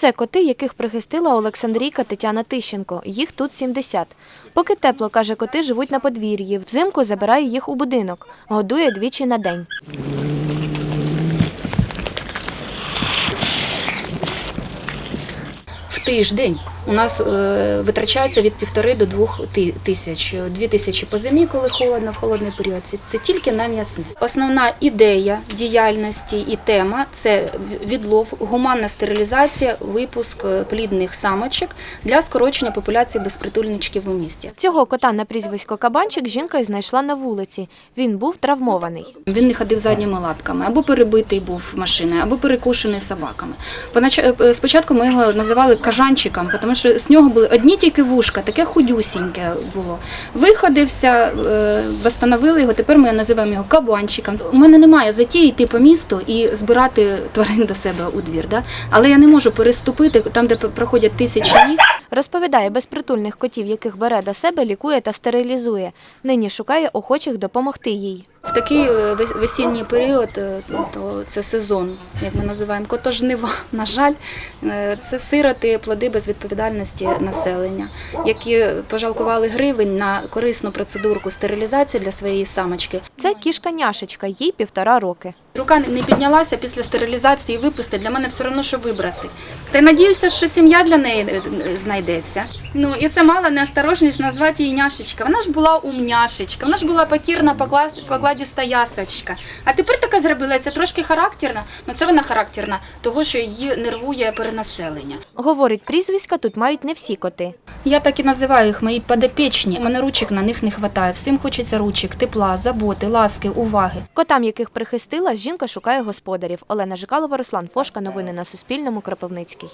Це коти, яких прихистила Олександрійка Тетяна Тищенко. Їх тут 70. Поки тепло, каже, коти живуть на подвір'ї. Взимку забирає їх у будинок. Годує двічі на день. Тиждень у нас е, витрачається від півтори до двох тисяч. Дві тисячі по зимі, коли холодно, в холодний період. Це, тільки на м'ясне. Основна ідея діяльності і тема це відлов, гуманна стерилізація, випуск е, плідних самочок для скорочення популяції безпритульничків у місті. Цього кота на прізвисько Кабанчик жінка й знайшла на вулиці. Він був травмований. Він не ходив задніми лапками, або перебитий був машиною, або перекушений собаками. Е, Спочатку ми його називали кажанчиком, тому що з нього були одні тільки вушка, таке худюсіньке було. Виходився, е, встановили його, тепер ми називаємо його кабанчиком. У мене немає затії йти по місту і збирати тварин до себе у двір. Да? Але я не можу переступити там, де проходять тисячі ніг. Розповідає, безпритульних котів, яких бере до себе, лікує та стерилізує. Нині шукає охочих допомогти їй. В такий е, весінній період, е, то це сезон, як ми називаємо, котожнива, на жаль, е, це сироти, плоди безвідповідальності населення, які пожалкували гривень на корисну процедурку стерилізації для своєї самочки. Це кішка няшечка, їй півтора роки. Рука не- піднялася після стерилізації випусти, для мене все одно, що вибросить. Та й надіюся, що сім'я для неї е, знайдеться. Ну і це мала неосторожність назвати її няшечка. Вона ж була умняшечка, вона ж була покірна, покладіста ясочка. А тепер така зробилася трошки характерна. Ну це вона характерна, того що її нервує перенаселення. Говорить, прізвиська тут мають не всі коти. Я так і називаю їх мої подопечні. У мене ручок на них не вистачає. Всім хочеться ручок, тепла, заботи, ласки, уваги. Котам, яких прихистила, жінка шукає господарів. Олена Жикалова, Руслан Фошка. Новини на Суспільному. Кропивницький.